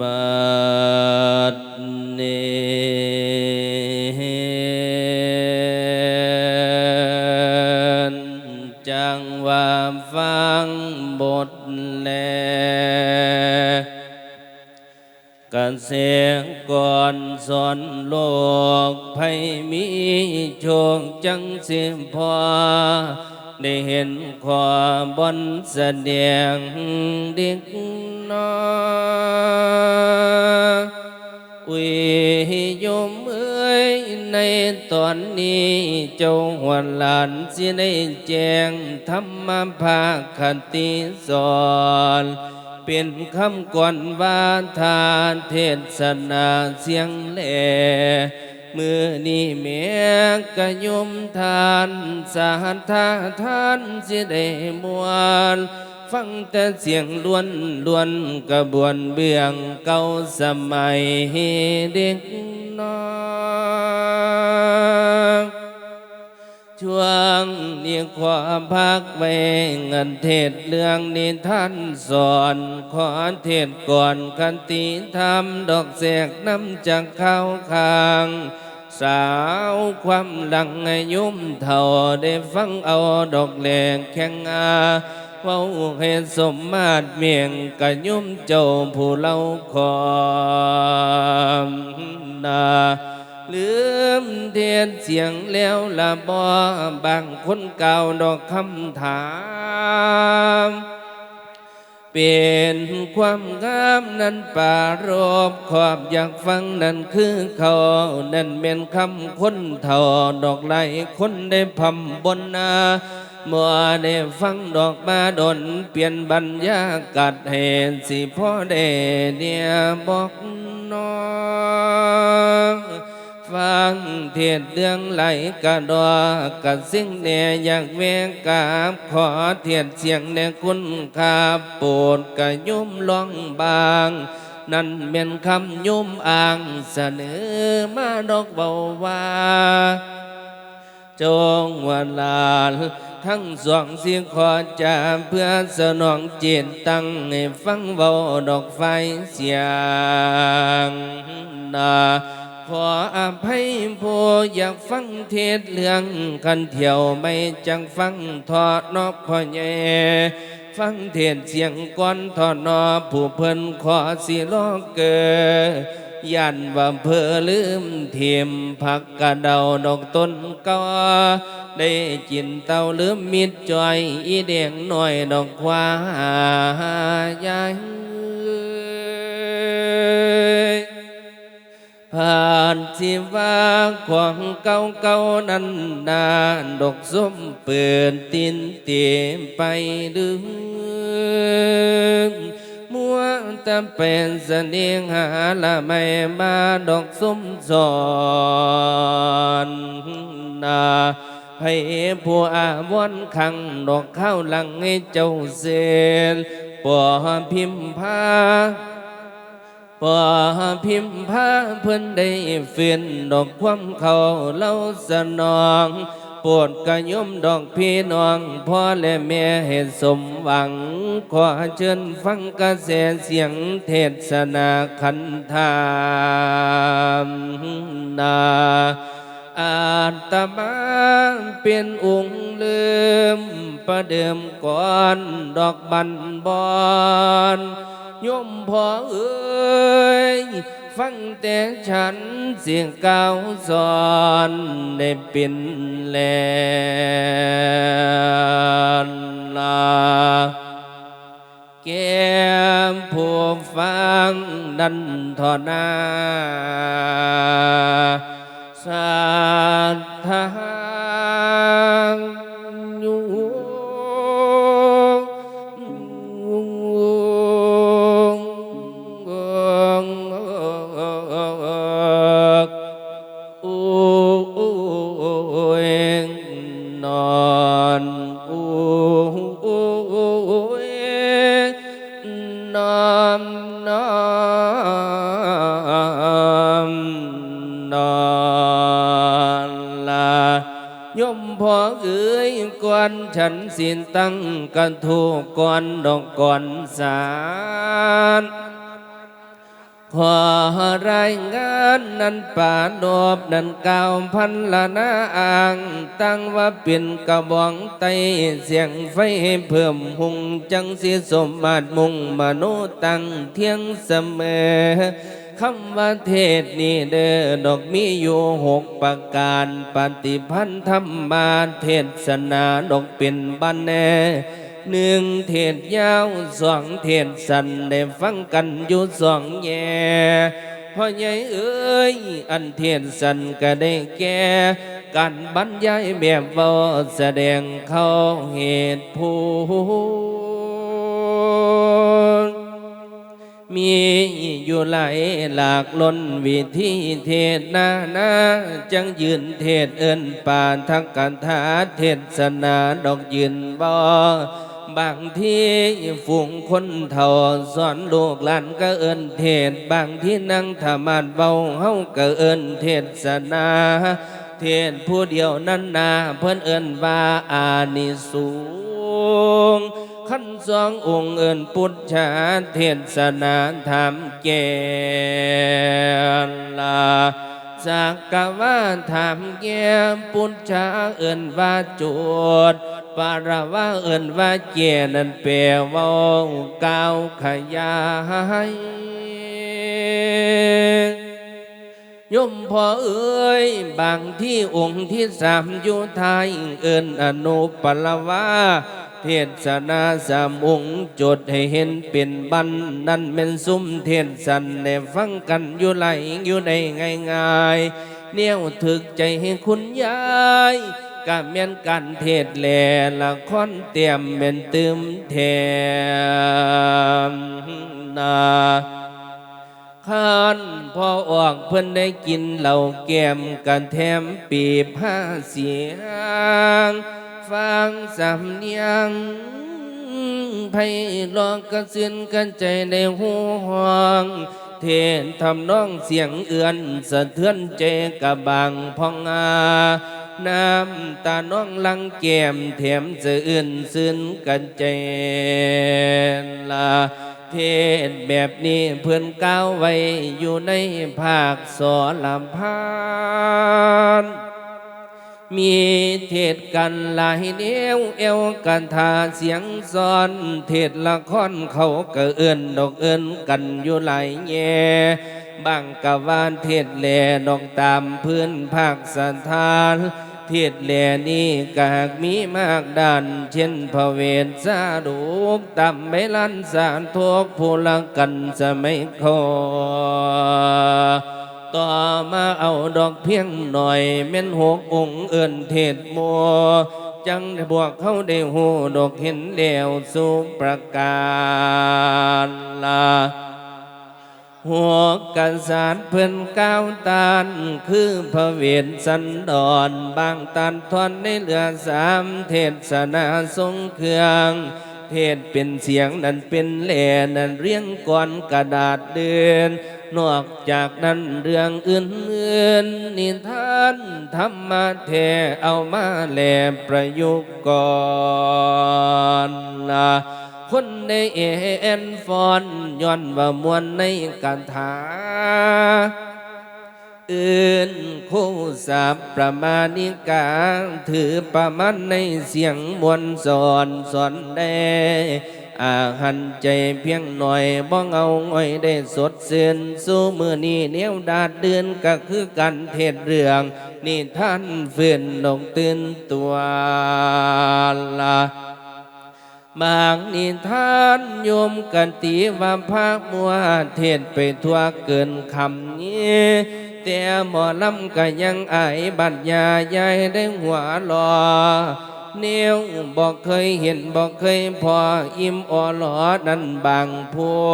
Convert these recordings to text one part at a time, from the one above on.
บัดนี้จังว่าฟังบทแลกันเสียงก่อนสอ ยมเอ้ยในตอนนี้เจ้าหัวหลานสิได้แจงธรรมภาคติสอนเป็นคำก่อนวาทานเทศนาเสียงแหล่มือนี้เมียกะยมทานสาธาทานสิได้มวน ฟังแต่เสียงล้วนล้วนกระบวนเบื้องเก่าสมัยเด็กน้อยช่วงนี้ความพักไว้เงินเทศเรื่องนิทานสอน ขอเทศก่อนคันติธรรมดอกแสกน้ำจากข้าวคางสาวความหลังอยุมเท่าได้ฟังเอาดอกแหลกแข็งอา ว้าให้สมมาตรเมียงกะยุมเจ้าผู้เล่าขอมนาลืมเทียนเสียงแล้วละบอบางคนเก่าดอกคำถาม เป็นความงามนั้นป่ารบขอบอยากฟังนั่นคือเขานั่นเป็นคำคนเท่าดอกไหลคนได้พำบนนา มื่อได้ฟังดอกมาดนเปลี่ยนบรรยากาศเห็นสิพ่อได้เนี่ยบอกน้องฟังเทศเรื่องไหลกระดอกระสิ่งเนี่ยอยากเวงกาบขอเทียนเสียงเนี่ยคุณคาโปรดกระยุ่มลองบางนั่นเป็นคำยุ่มอ้างเสนอมาดอกเบาว่า จงวันลานทั้งสองเสียงขอจาเพื่อสนองเจตตั้งให้ฟังเบาดอกไฟเสียงนาขออภัยผู้อยากฟังเทศเรื่องคันเที่ยวไม่จังฟังทอดนอกพ่อแย่ฟังเทศเสียงก้อนทอดนอผู้เพิ่นขอสิลอกเกอ ยันว่าเพอลืมเทียมผักกระเดาดอกต้นกอได้จินเต้าลืมมิดจอยอีแดงหน่อยดอกควายายผ่านชีวาของเก่าเก่านั้นนานดอกส้มเปื่อนตินเตียมไปดึง มัวแต่เป็นเสน่หาละไม่มาดอกส้มสอนนาให้ผู้อาวอนขังดอกข้าวหลังให้เจ้าเสนปอพิมพาปอพิมพาเพิ่นได้เฟียนดอกความเขาเล่าสนอง วดกระยุมดอกพี่น้องพ่อและแม่เหตุสมหวัง ขอเชิญฟังกระแสเสียงเทศนาคันธามนาอาตมาเป็นองค์ลืม ประเดิมก่อนดอกบันบอนโยมพ่อเอ้ย ฟังแต่ฉันเสียงก้าวสอนได้ วันฉันสินตั้งกันถูกก่อนดอกก่อนสารขอรายงานนั้นป่าดอบนั้นเกาวพันละนาอ่าง ตั้งว่าเป็นกระบองไตเสียงไฟเพิ่มหุงจังสิสมมาตรมุงมโนตั้งเที่ยงเสมอ คำว่าเทศนี่เด้อดอกมีอยู่หกประการปฏิพันธ์ธรรมาเทศนาดอกเป็นบันแน่หนึ่งเทศยาวสองเทศสันได้ฟังกันอยู่สองแย่พ่อใหญ่เอ้ยอันเทศสันก็ได้แก่การบรรยายแบบว่าแสดงเข้าเหตุผล มีอยู่หลายหลากล้นวิธีเทศนานาจังยืนเทศเอินป่านทักกันทาเทศนาดอกยืนบ่บางที่ฝูงคนเท่าสอนลูกหลานก็เอินเทศ บางที่นั่งธรรมานเบาเฮาก็เอินเทศนาเทศผู้เดียวนั้นนาเพิ่นเอินว่าอานิสูง ขั้นสององค์เอินปุจฉาเทศนาธรรมแก่ลาสักกะว่าธรรมแก่ปุจฉาเอินว่าโจดปาระว่าเอินว่าเจนันแปลว่าก้าวขยายยมพอเอ้ย บางที่องค์ที่สามอยู่ไทายเอินอนุปลวา เทศนาสามองค์จดให้เห็นเป็นบันนั่นเป็นซุ้มเทศสันได้ฟังกันอยู่ไหลอยู่ในง่ายง่ายๆเนี่ยถึกใจให้คุณยายกะเมียนกันเทศแลละคอนเตรียมเป็นตืมแทมนาขานพอออกเพิ่นได้กินเหล่าแก้มกันแถมปีบห้าเสียง ฟังสำเนียงไพลองกระสินกันใจในหูห้องเทนทำน้องเสียงเอือนสะเทือนใจกะบางพองอาน้ำตาน้องลังแก้มแถมสะอื่นซึนกันใจลาเทศแบบนี้เพื่อนก้าวไว้อยู่ในภาคสอนลำพาน มีเทศกันหลายเดียวเอวกันทาเสียงสอนเทศละครเขาก็เอื้นดอกเอื้นกันอยู่หลายแย่บางกะวานเทศแหล่ดอกตามพื้นภาคสถานเทศแหล่นี้กากมีมากดันเช่นพระเวทสาดุกตำไม่ลันสารทุกผู้ละกันสมัยคอ ต่อมาเอาดอกเพียงหน่อยแม่นหกองค์เอื่นเทศมัวจังได้บวกเขาได้หูดอกเห็นเดียวสุประการลาหัวกันสารเพื่อนก้าวตานคือพระเวทสันดอนบางตันทอนในเรือสามเทศนาทรงเครื่องเทศเป็นเสียงนั้นเป็นแหล่นั้นเรียงก่อนกระดาษเดิน นอกจากนั้นเรื่องอื่นๆนิทานธรรมะแท้เอามาแลประยุกต์ก่อนละคนในเอ็นฟอนย้อนว่ามวลในการถาอื่นคู่สาบประมาณิกา ถือประมาณในเสียงมวลสอนสอนได้ อาหันใจเพียงหน่อยบ้องเอาง่อยได้สดเสือนสู้มือนี้เนี้ยวดาดเดือนก็คือกันเทศเรื่องนี่ท่านเฟื่อนลงตื่นตัวละบางนิทานโยมกันตีว่าภาคมัวเทศไปทั่วเกินคำนี้แต่หมอลำก็ยังอายบัดยาใหญ่ได้หัวรอ นียวบอกเคยเห็นบอกเคยพออิ่มอ่อหลอนั้นบางพัว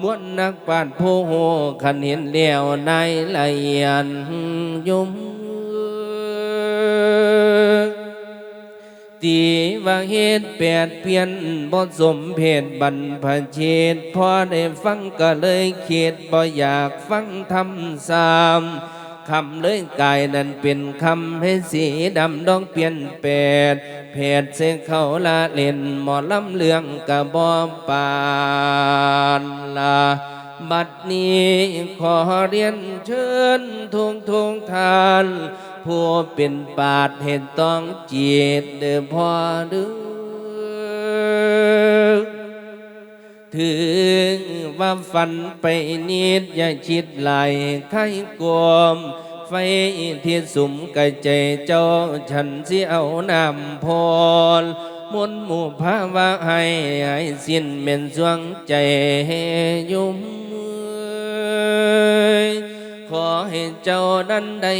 มวนนักปาดผู้โหขันเห็นแล้วในละเอียดยมตีว่าเหตุแปดเพียนบ่สมเพศบรรพเชตพอได้ฟังก็เลยเข็ดบ่อยากฟังทำสาม คำเลยกายนั้นเป็นคำให้สีดำดองเปลี่ยนแปดเพศเสกเขาละเล่นหมอลำเลืองกระบอปานลาบัดนี้ขอเรียนเชิญทุงทุงทาน ผู้เป็นปาดเห็นต้องจีตเดิมพอดึง ถึงว่าฝันไปนิดอย่าชิดไหลไข้กลมไฟที่สุมกระใจเจ้าฉันสิเอานำพรมนหมู่ภาวะให้ให้สิ้นเหม็นสวงใจยุ่ม ขอให้เจ้านั้นได้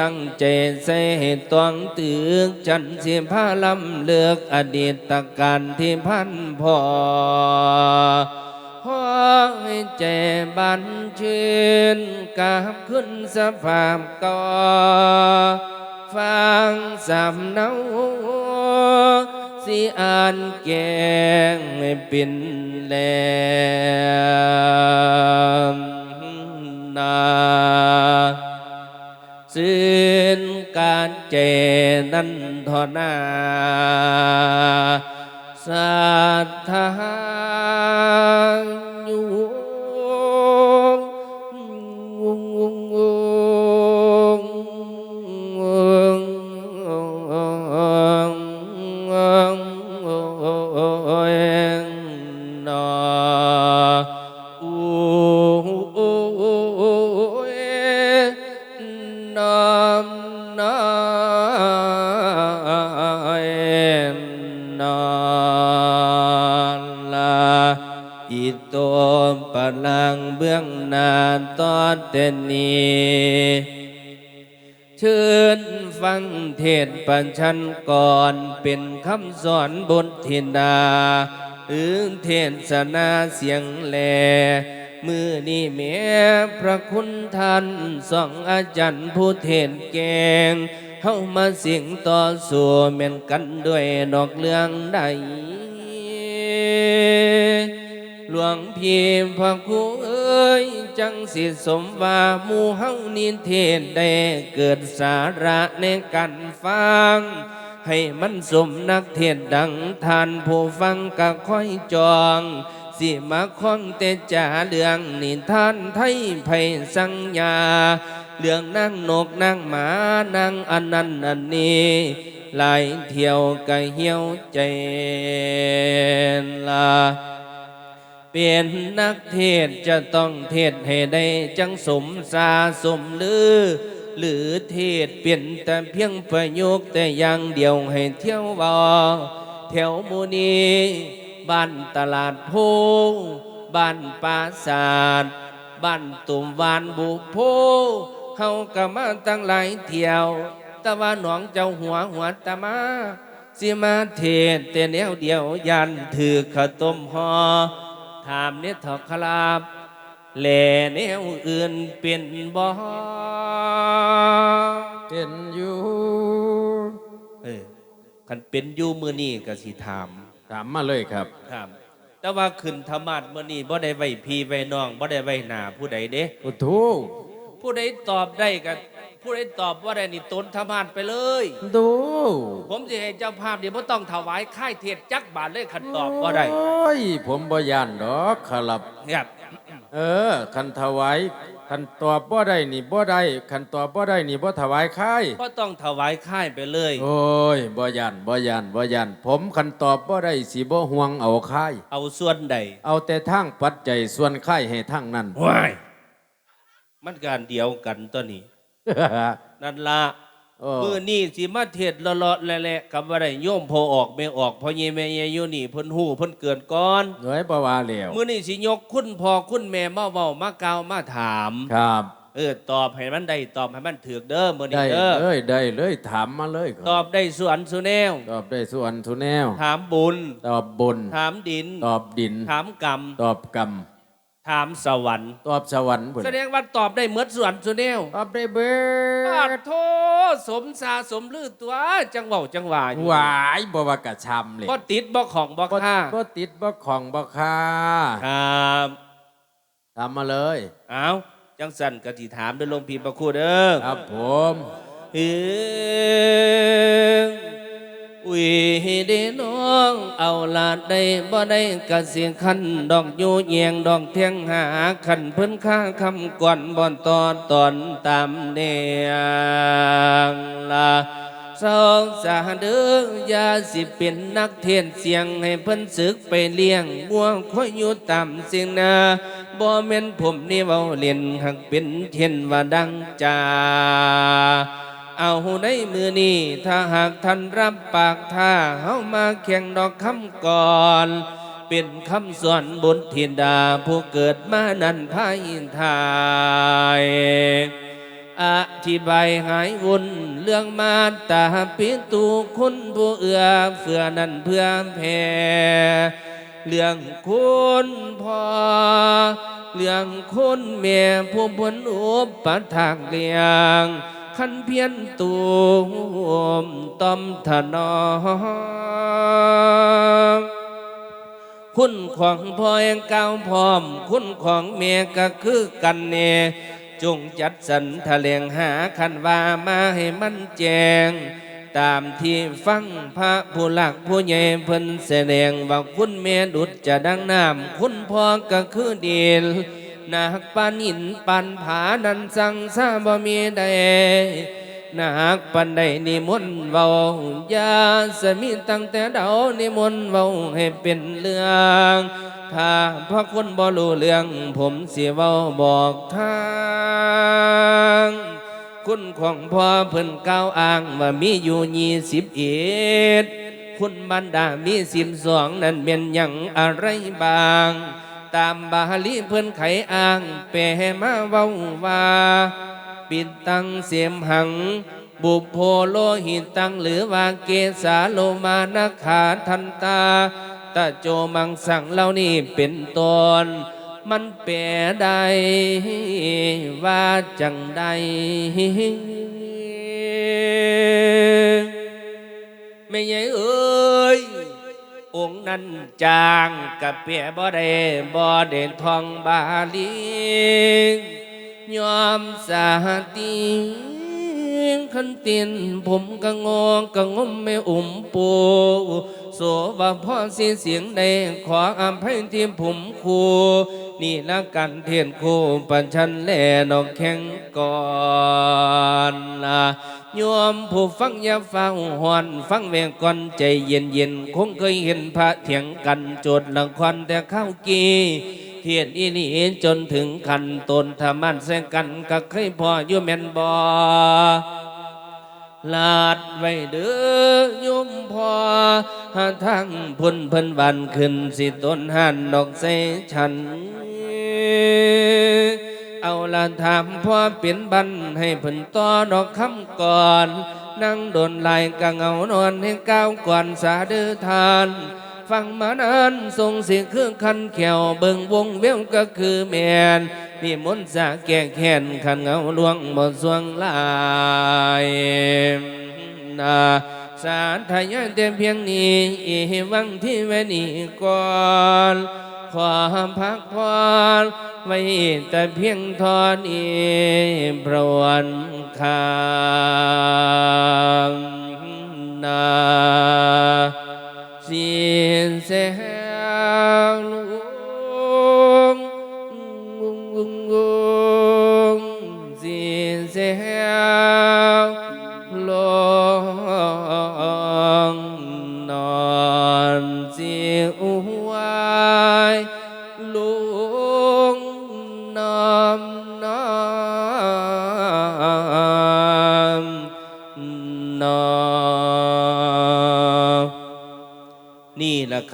ตั้งใจใส่ให้ตวงตึกจันสิพาลำเลือกอดีตการที่พันพอขอให้ใจบันชื่นกลับขึ้นสภาพก่อฟังสำเนาสิอ่านแกงให้เป็นแหลม นาสิ้นการเจนันทนาศรัทธา เทศน์ปัญชันก่อนเป็นคำสอนบทธินดาอือเทศนาเสียงแลมือนี่แม่พระคุณท่านสองอาจารย์ผู้เทศน์แกงเฮามาเสียงต่อสู้แม่นกันด้วยดอกเรื่องใดหลวงพี่พระครูเอ้ย จังสิสมว่าหมู่เฮานินเทศได้เกิดสาระในการฟัง ให้มันสมนักเทศดังทานผู้ฟังก็ค่อยจอง สิมาคล้องแต่จ่าเรื่องนิทานไทยไพสัญญา เรื่องนั่งนกนั่งหมานั่งอันนั้นอันนี้หลายเที่ยวก็เหี่ยวใจลา เป็นนักเทศจะต้องเทศให้ได้จังสมสาสมลือ หรือเทศเปลี่ยนแต่เพียงประโยคแต่อย่างเดียวให้เที่ยวบอแถวมูนีบ้านตลาดโพบ้านปราศาสตร์บ้านตุ่มวานบุโพเฮาก็มาตั้งหลายเที่ยวต่ว่าหนองเจ้าหัวหัวตะมาสิมาเทศแต่แนวเดียวยันถือข้าต้มหอ ถามเนี่ยเถอะครับแหล่แนวอื่นเป็นบ่เป็นอยู่เออคันเป็นอยู่มือนี่ก็สิถามถามมาเลยครับครับ แต่ว่าขึ้นธรรมาสมือนี่บ่ได้ไว้พี่ไว้น้องบ่ได้ไว้หน้าผู้ใดเด้โอ้โถ ผู้ใดตอบได้กันผู้ใดตอบว่าได้นี่ตนธรรมาสไปเลย ดู ผมจะให้เจ้าภาพเดี๋ยวบ่ต้องถวายค่ายเทศจักบาทเลยคันตอบบ่ได้โอ้ย ผมบ่ย่านดอกครับครับเออคันถวายคันตอบบ่ได้นี่บ่ได้คันตอบบ่ได้นี่บ่ถวายค่ายก็ต้องถวายค่ายไปเลยโอ้ยบ่ย่านบ่ย่านบ่ย่านผมคันตอบบ่ได้สิบ่ห่วงเอาค่ายเอาส่วนใดเอาแต่ทางปัจจัยส่วนค่ายให้ทางนั้นว้าย มันการเดียวกันตัวนี้ นั่นละโอ้มือนี่สิมาเทศเลาะๆแหละๆกับว่าได้โยมพอออกไม่ออกพอเยแม่เยอยู่นี่เพิ่นฮู้เพิ่นเกิดก่อนเอ้ยบ่ว่าแล้วมือนี่สิยกคุณพ่อคุณแม่มาเว้ามากล่าวมาถามครับเออตอบให้มันได้ตอบให้มันถูกเด้อมื้อนี้ได้เด้อเลยได้เลยถามมาเลยครับตอบได้ส่วนสุแนว ตอบได้ส่วนทุแนว ถามบุญ ตอบบุญ ถามดิน ตอบดิน ถามกรรม ตอบกรรม ถามสวรรค์ตอบสวรรค์บุญแสดงว่าตอบได้เหมือนส่วนสุแนวตอบได้เบิปาดดโทสมสาสมลือตัวจังเว้าจังหวาอยู่หวายบ่ว่ากะชำเลยบ่ติดบ่ของบ่บ่ค่าบ่ติดบ่ของบ่ค่าครับทำมาเลย เอาจจังสันกะทิถามเด้อหลวงพี่ประครูเด้อครับผม เอ้ย อุ้ยเด้น้องเอาลาดได้บ่ได้กะเสียงคันดอกอยู่เยียงดอกเทียงหาคันเพิ่นค่าคำก่อนบ่อนตอนตอนตามเนียงละสองสาเด้อยาสิเป็นนักเทศน์เสียงให้เพิ่นศึกไปเลี้ยงบัวคอยอยู่ตามเสียงนาบ่แม่นผมนี่เว้าเล่นหักเป็นเช่นว่าดังจา เอาในมือนี้ถ้าหากท่านรับปากท่าเฮามาแข่งดอกคำก่อน เป็นคำสอนบนทินดาผู้เกิดมานันพายทายอธิบายหายวุ่นเรื่องมาตาปิตูคุณผู้เอื้อเฟื่อนันเพื่อแผ่เรื่องคุณพ่อเรื่องคุณแม่ผู้บนอุปปถากเลียง ขันเพียนตูมต้อมถนอมคุณของพ่อเองก้าวพร้อม คุณของเมียก็คือกันเนจงจัดสรรแถลงหาคันว่ามาให้มันแจง ตามที่ฟังพระผู้หลักผู้ใหญ่เพิ่นแสดงว่าคุณแม่ดุจจะดังน้ำคุณพ่อก็คือเดีล นักปานินปานผานันสังสาบ่มีใดนักปานใดนิมนต์เว้ายาสมีตั้งแต่เดานิมนต์เว้าให้เป็นเรื่องถ้าพระคนบ่รู้เรื่อง ผมเสิเว้าบอกทางคุณของพ่อเพิ่นกล่าวอ้างว่ามีอยู่ยี่สิบเอ็ดคุณบรรดามีสิบสองนั้นเป็นหยังอะไรบาง ตามบาลีเพิ่อนไขอ้างแปลมาเว้าว่าปิดตังเสียมหัง บุพโพโลหิตตังหรือว่าเกสาโลมานาขาทันตาตะโจมังสังเหล่านี้เป็นตนมันแปลได้ว่าจังใดไม่ใหญ่เอ้ย องค์นั้นจางกับเปียบ่ได้บ่เด่นทองบาลียอมสาติขันเตียนผมก็งองก็งมไม่อุ่มปูโสว่าพ่อเสียเสียงใดขออภัยที่ผมครูนี่ละกันเทียนคูปัญชันแลนอกแข่งก่อนละ โยมผู้ฟังยาฟังหอนฟังแวงก่อนใจเย็นเย็นคงเคยเห็นพระเถียงกันโจดหลังควันแต่เข้ากีเทียนอีนีจนถึงขันตนธรรมันแสงกันก็เคยพออยู่แม่นบอลาดไว้เด้อโยมพอหาทางพุ่นเพิ่นบันขึ้นสิต้นหันดอกเสฉัน เอาละถามพ่อเป็นบันให้เพิ่นต่อดอกคำก่อน นั่งโดนลายกะเงานอนให้ก้าวก่อนสาดือทาน ฟังมานานทรงเสียงเครื่องคันแขวเบิ่งวงเว้วก็คือแมนนี่มนสาแก่แค้นขันเงาลวงบ่สวงลายนาสาทยานแต่เพียงนี้อีวังที่แวนี้ก่อน ความพักพรไว้แต่เพียงทอนีประวันคางนา xin sẽ luôn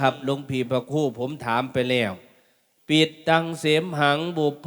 ครับหลวงพี่พระคู่ผมถามไปแล้ว ปิดตังเสมหังบุพ